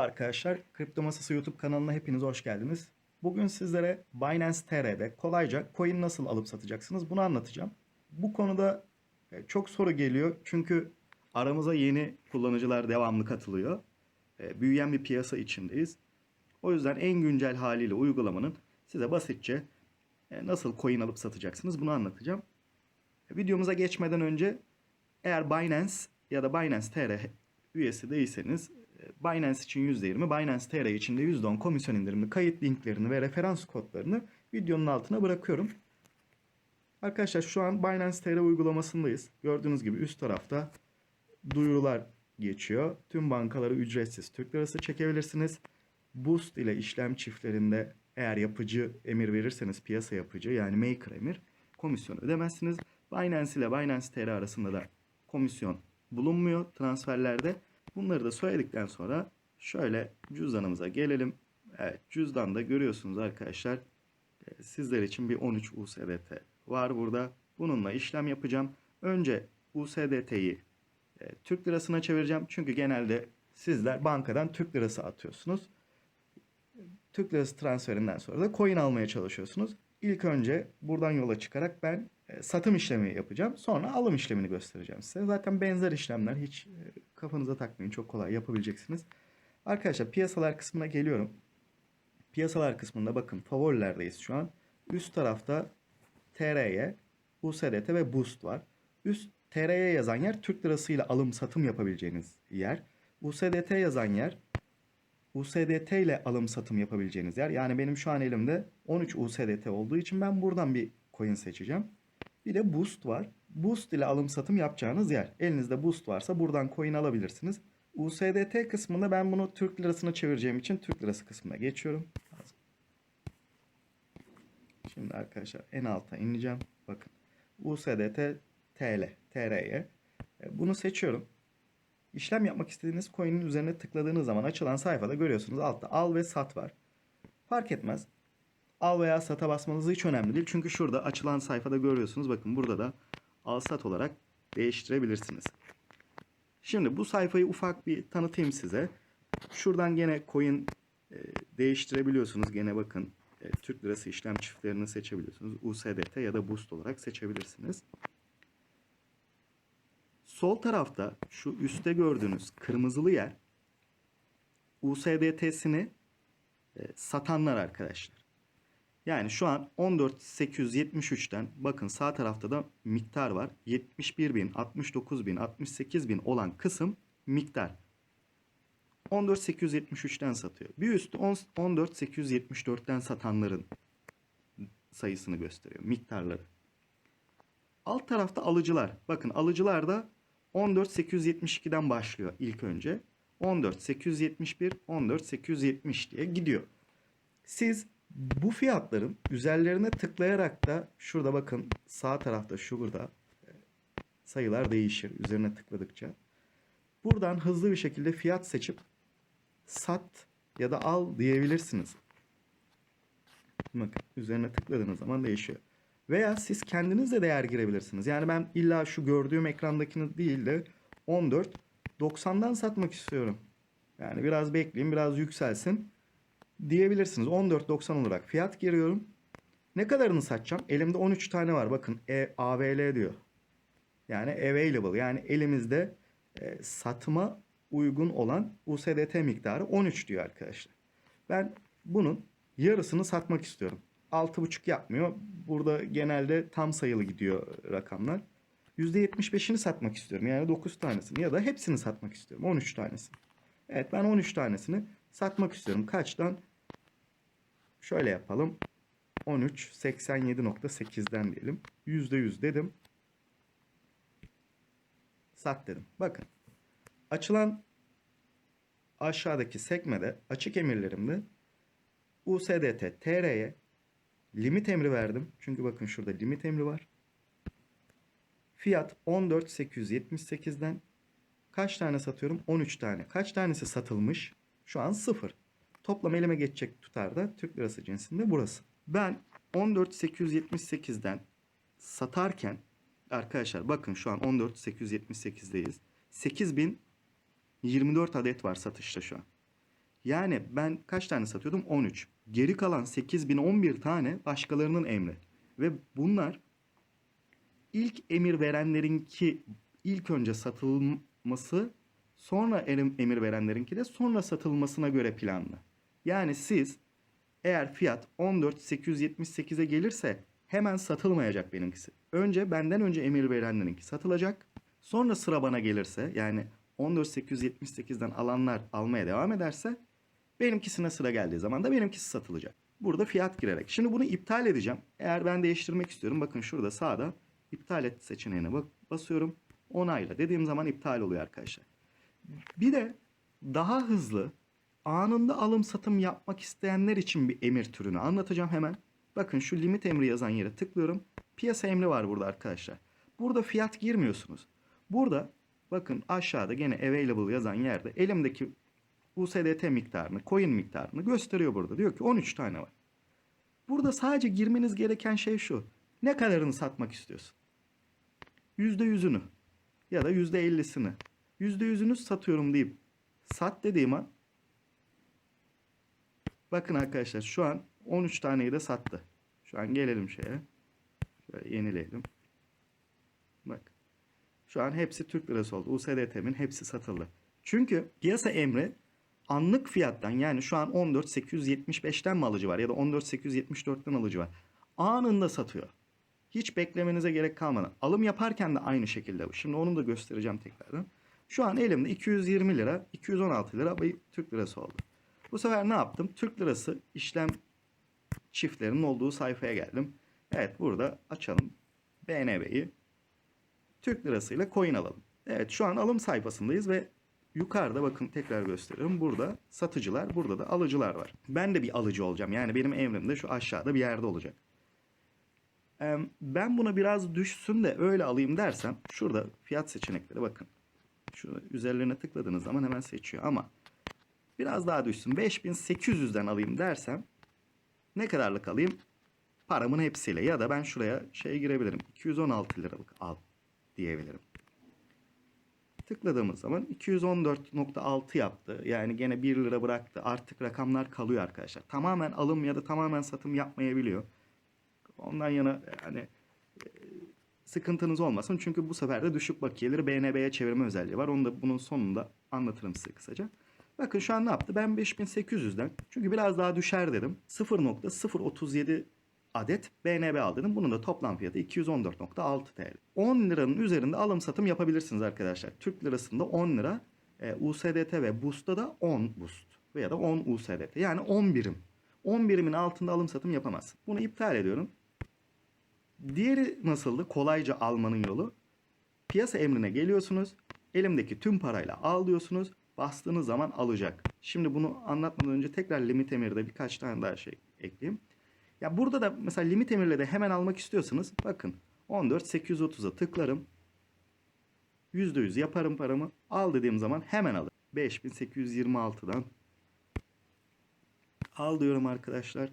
Arkadaşlar. Kripto Masası YouTube kanalına hepiniz hoş geldiniz. Bugün sizlere Binance TR'de kolayca coin nasıl alıp satacaksınız bunu anlatacağım. Bu konuda e, çok soru geliyor çünkü aramıza yeni kullanıcılar devamlı katılıyor. E, Büyüyen bir piyasa içindeyiz. O yüzden en güncel haliyle uygulamanın size basitçe e, nasıl coin alıp satacaksınız bunu anlatacağım. Videomuza geçmeden önce eğer Binance ya da Binance TR üyesi değilseniz Binance için %20, Binance TR için de %10 komisyon indirimli kayıt linklerini ve referans kodlarını videonun altına bırakıyorum. Arkadaşlar şu an Binance TR uygulamasındayız. Gördüğünüz gibi üst tarafta duyurular geçiyor. Tüm bankaları ücretsiz Türk lirası çekebilirsiniz. Boost ile işlem çiftlerinde eğer yapıcı emir verirseniz piyasa yapıcı yani maker emir komisyon ödemezsiniz. Binance ile Binance TR arasında da komisyon bulunmuyor transferlerde. Bunları da söyledikten sonra şöyle cüzdanımıza gelelim. Evet cüzdanda görüyorsunuz arkadaşlar. e, Sizler için bir 13 USDT var burada. Bununla işlem yapacağım. Önce USDT'yi e, Türk lirasına çevireceğim. Çünkü genelde sizler bankadan Türk lirası atıyorsunuz. Türk lirası transferinden sonra da coin almaya çalışıyorsunuz. İlk önce buradan yola çıkarak ben satım işlemi yapacağım. Sonra alım işlemini göstereceğim size. Zaten benzer işlemler hiç e, kafanıza takmayın. Çok kolay yapabileceksiniz. Arkadaşlar piyasalar kısmına geliyorum. Piyasalar kısmında bakın favorilerdeyiz şu an. Üst tarafta TRY, USDT ve Boost var. Üst TRY yazan yer Türk lirasıyla alım satım yapabileceğiniz yer. USDT yazan yer USDT ile alım satım yapabileceğiniz yer. Yani benim şu an elimde 13 USDT olduğu için ben buradan bir coin seçeceğim. Bir de Boost var. Boost ile alım satım yapacağınız yer. Elinizde Boost varsa buradan coin alabilirsiniz. USDT kısmında ben bunu Türk lirasına çevireceğim için Türk lirası kısmına geçiyorum. Şimdi arkadaşlar en alta ineceğim. Bakın. USDT TL, TR'ye. E, Bunu seçiyorum. İşlem yapmak istediğiniz coin'in üzerine tıkladığınız zaman açılan sayfada görüyorsunuz altta al ve sat var. Fark etmez. Al veya sata basmanız hiç önemli değil. Çünkü şurada açılan sayfada görüyorsunuz. Bakın burada da al sat olarak değiştirebilirsiniz. Şimdi bu sayfayı ufak bir tanıtayım size. Şuradan gene coin e, değiştirebiliyorsunuz. Gene bakın e, Türk lirası işlem çiftlerini seçebiliyorsunuz. USDT ya da Boost olarak seçebilirsiniz. Sol tarafta şu üstte gördüğünüz kırmızılı yer USDT'sini e, satanlar arkadaşlar. Yani şu an 14.873'ten bakın sağ tarafta da miktar var. 71.000, 69.000, 68.000 olan kısım miktar. 14.873'ten satıyor. Bir üstü 14.874'ten satanların sayısını gösteriyor. Miktarları. Alt tarafta alıcılar. Bakın alıcılar da 14.872'den başlıyor ilk önce. 14.871, 14.870 diye gidiyor. Siz bu fiyatların üzerlerine tıklayarak da şurada bakın sağ tarafta şurada e, sayılar değişir üzerine tıkladıkça. Buradan hızlı bir şekilde fiyat seçip sat ya da al diyebilirsiniz. Bakın üzerine tıkladığınız zaman değişiyor. Veya siz kendiniz de değer girebilirsiniz. Yani ben illa şu gördüğüm ekrandakini değil de 14 90'dan satmak istiyorum. Yani biraz bekleyeyim, biraz yükselsin diyebilirsiniz. 14.90 olarak fiyat giriyorum. Ne kadarını satacağım? Elimde 13 tane var. Bakın e, AVL diyor. Yani available. Yani elimizde e, satıma uygun olan USDT miktarı 13 diyor arkadaşlar. Ben bunun yarısını satmak istiyorum. 6.5 yapmıyor. Burada genelde tam sayılı gidiyor rakamlar. %75'ini satmak istiyorum. Yani 9 tanesini ya da hepsini satmak istiyorum. 13 tanesini. Evet ben 13 tanesini satmak istiyorum. Kaçtan? Şöyle yapalım. 13 87.8'den diyelim. %100 dedim. Sat dedim. Bakın. Açılan aşağıdaki sekmede açık emirlerimde USDT TR'ye limit emri verdim. Çünkü bakın şurada limit emri var. Fiyat 14.878'den kaç tane satıyorum? 13 tane. Kaç tanesi satılmış? Şu an 0. Toplam elime geçecek tutar da Türk lirası cinsinde burası. Ben 14.878'den satarken arkadaşlar bakın şu an 14.878'deyiz. 8024 adet var satışta şu an. Yani ben kaç tane satıyordum? 13. Geri kalan 8011 tane başkalarının emri. Ve bunlar ilk emir verenlerinki ilk önce satılması sonra em- emir verenlerinki de sonra satılmasına göre planlı. Yani siz eğer fiyat 14.878'e gelirse hemen satılmayacak benimkisi. Önce benden önce emir verenlerinki satılacak. Sonra sıra bana gelirse yani 14.878'den alanlar almaya devam ederse benimkisine sıra geldiği zaman da benimkisi satılacak. Burada fiyat girerek. Şimdi bunu iptal edeceğim. Eğer ben değiştirmek istiyorum bakın şurada sağda iptal et seçeneğine bak basıyorum. Onayla dediğim zaman iptal oluyor arkadaşlar. Bir de daha hızlı anında alım satım yapmak isteyenler için bir emir türünü anlatacağım hemen. Bakın şu limit emri yazan yere tıklıyorum. Piyasa emri var burada arkadaşlar. Burada fiyat girmiyorsunuz. Burada bakın aşağıda gene available yazan yerde elimdeki USDT miktarını, coin miktarını gösteriyor burada. Diyor ki 13 tane var. Burada sadece girmeniz gereken şey şu. Ne kadarını satmak istiyorsun? %100'ünü ya da %50'sini. %100'ünü satıyorum deyip sat dediğim an bakın arkadaşlar şu an 13 taneyi de sattı. Şu an gelelim şeye. Şöyle yenileyelim. Bak. Şu an hepsi Türk lirası oldu. USDT'min hepsi satıldı. Çünkü piyasa emri anlık fiyattan yani şu an 14.875'ten mi alıcı var ya da 14.874'ten alıcı var. Anında satıyor. Hiç beklemenize gerek kalmadan. Alım yaparken de aynı şekilde bu. Şimdi onu da göstereceğim tekrardan. Şu an elimde 220 lira, 216 lira Türk lirası oldu. Bu sefer ne yaptım? Türk lirası işlem çiftlerinin olduğu sayfaya geldim. Evet burada açalım BNB'yi. Türk lirasıyla coin alalım. Evet şu an alım sayfasındayız ve yukarıda bakın tekrar gösteriyorum. Burada satıcılar, burada da alıcılar var. Ben de bir alıcı olacağım. Yani benim emrim de şu aşağıda bir yerde olacak. Ben buna biraz düşsün de öyle alayım dersem şurada fiyat seçenekleri bakın. Şu üzerlerine tıkladığınız zaman hemen seçiyor ama biraz daha düşsün 5800'den alayım dersem ne kadarlık alayım? Paramın hepsiyle ya da ben şuraya şey girebilirim. 216 liralık al diyebilirim. Tıkladığımız zaman 214.6 yaptı. Yani gene 1 lira bıraktı. Artık rakamlar kalıyor arkadaşlar. Tamamen alım ya da tamamen satım yapmayabiliyor. Ondan yana yani e, sıkıntınız olmasın. Çünkü bu sefer de düşük bakiyeleri BNB'ye çevirme özelliği var. Onu da bunun sonunda anlatırım size kısaca. Bakın şu an ne yaptı? Ben 5800'den çünkü biraz daha düşer dedim. 0.037 adet BNB al dedim. Bunun da toplam fiyatı 214.6 TL. 10 liranın üzerinde alım satım yapabilirsiniz arkadaşlar. Türk lirasında 10 lira, e, USDT ve Boost'ta da 10 Boost veya da 10 USDT. Yani 10 birim. 10 birimin altında alım satım yapamazsın. Bunu iptal ediyorum. Diğeri nasıldı? Kolayca almanın yolu. Piyasa emrine geliyorsunuz. Elimdeki tüm parayla al diyorsunuz. Bastığınız zaman alacak. Şimdi bunu anlatmadan önce tekrar limit emirde birkaç tane daha şey ekleyeyim. Ya burada da mesela limit emirle de hemen almak istiyorsanız bakın 14.830'a tıklarım. %100 yaparım paramı. Al dediğim zaman hemen alır. 5826'dan al diyorum arkadaşlar.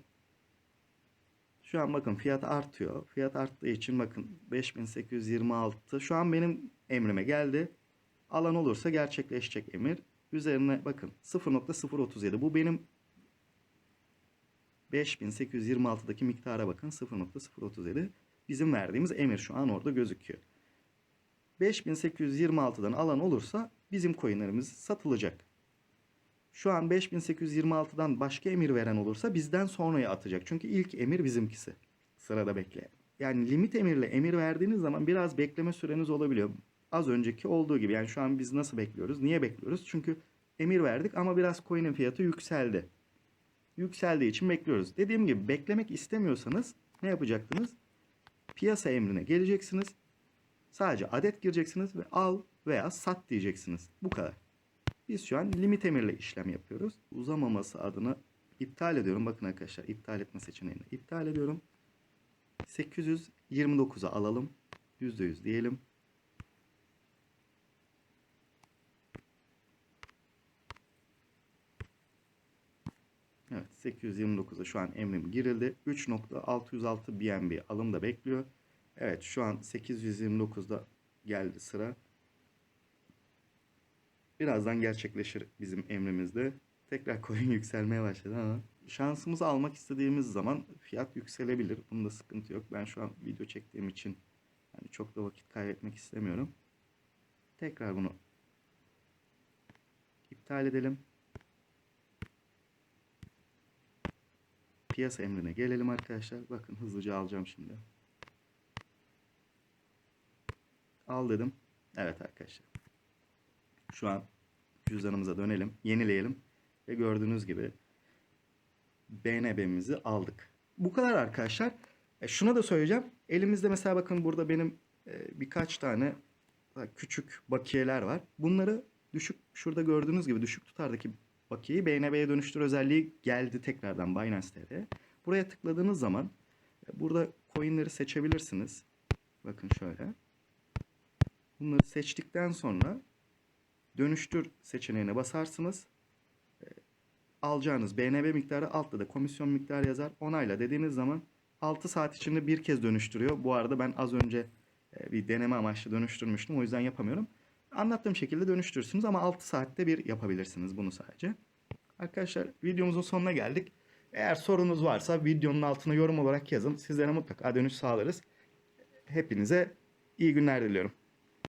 Şu an bakın fiyat artıyor. Fiyat arttığı için bakın 5826 şu an benim emrime geldi. Alan olursa gerçekleşecek emir. Üzerine bakın 0.037 bu benim 5826'daki miktara bakın 0.037 bizim verdiğimiz emir şu an orada gözüküyor. 5826'dan alan olursa bizim coinlerimiz satılacak. Şu an 5826'dan başka emir veren olursa bizden sonraya atacak. Çünkü ilk emir bizimkisi. Sırada bekleyen. Yani limit emirle emir verdiğiniz zaman biraz bekleme süreniz olabiliyor. Az önceki olduğu gibi. Yani şu an biz nasıl bekliyoruz? Niye bekliyoruz? Çünkü emir verdik ama biraz coin'in fiyatı yükseldi. Yükseldiği için bekliyoruz. Dediğim gibi beklemek istemiyorsanız ne yapacaktınız? Piyasa emrine geleceksiniz. Sadece adet gireceksiniz ve al veya sat diyeceksiniz. Bu kadar. Biz şu an limit emirle işlem yapıyoruz. Uzamaması adına iptal ediyorum. Bakın arkadaşlar iptal etme seçeneğini iptal ediyorum. 829'a alalım. %100 diyelim. Evet 829'a şu an emrim girildi. 3.606 BNB alım da bekliyor. Evet şu an 829'da geldi sıra. Birazdan gerçekleşir bizim emrimizde. Tekrar coin yükselmeye başladı ama şansımızı almak istediğimiz zaman fiyat yükselebilir. Bunda sıkıntı yok. Ben şu an video çektiğim için hani çok da vakit kaybetmek istemiyorum. Tekrar bunu iptal edelim. Piyasa emrine gelelim arkadaşlar. Bakın hızlıca alacağım şimdi. Al dedim. Evet arkadaşlar. Şu an cüzdanımıza dönelim. Yenileyelim. Ve gördüğünüz gibi BNB'mizi aldık. Bu kadar arkadaşlar. E, şuna da söyleyeceğim. Elimizde mesela bakın burada benim e, birkaç tane küçük bakiyeler var. Bunları düşük şurada gördüğünüz gibi düşük tutardaki bakiyeyi BNB'ye dönüştür özelliği geldi tekrardan Binance TR'ye. Buraya tıkladığınız zaman e, burada coinleri seçebilirsiniz. Bakın şöyle. Bunları seçtikten sonra dönüştür seçeneğine basarsınız. E, Alacağınız BNB miktarı altta da komisyon miktarı yazar. Onayla dediğiniz zaman 6 saat içinde bir kez dönüştürüyor. Bu arada ben az önce e, bir deneme amaçlı dönüştürmüştüm. O yüzden yapamıyorum. Anlattığım şekilde dönüştürürsünüz ama 6 saatte bir yapabilirsiniz bunu sadece. Arkadaşlar videomuzun sonuna geldik. Eğer sorunuz varsa videonun altına yorum olarak yazın. Sizlere mutlaka dönüş sağlarız. Hepinize iyi günler diliyorum.